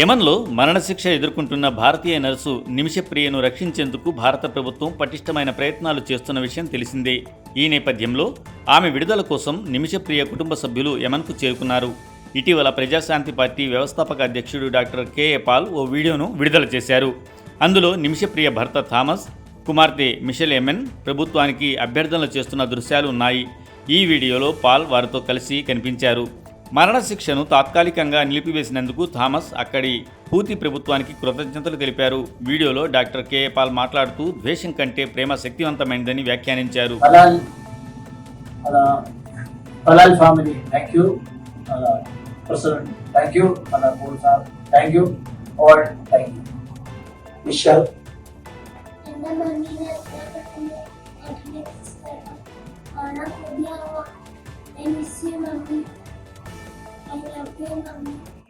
యమన్లో మరణశిక్ష ఎదుర్కొంటున్న భారతీయ నర్సు నిమిషప్రియను రక్షించేందుకు భారత ప్రభుత్వం పటిష్టమైన ప్రయత్నాలు చేస్తున్న విషయం తెలిసిందే. ఈ నేపథ్యంలో ఆమె విడుదల కోసం నిమిషప్రియ కుటుంబ సభ్యులు యమన్కు చేరుకున్నారు. ఇటీవల ప్రజాశాంతి పార్టీ వ్యవస్థాపక అధ్యక్షుడు డాక్టర్ కేఏ పాల్ ఓ వీడియోను విడుదల చేశారు. అందులో నిమిషప్రియ భర్త థామస్ కుమార్తె మిషెల్ ఎమెన్ ప్రభుత్వానికి అభ్యర్థనలు చేస్తున్న దృశ్యాలు ఉన్నాయి. ఈ వీడియోలో పాల్ వారితో కలిసి కనిపించారు. మరణశిక్షను తాత్కాలికంగా నిలిపివేసినందుకు థామస్ అక్కడి పూతి ప్రభుత్వానికి కృతజ్ఞతలు తెలిపారు వీడియోలో డాక్టర్ కేఏ పాల్ మాట్లాడుతూ ద్వేషం కంటే ప్రేమ శక్తివంతమైనదని వ్యాఖ్యానించారు uh. Uh, Em làm.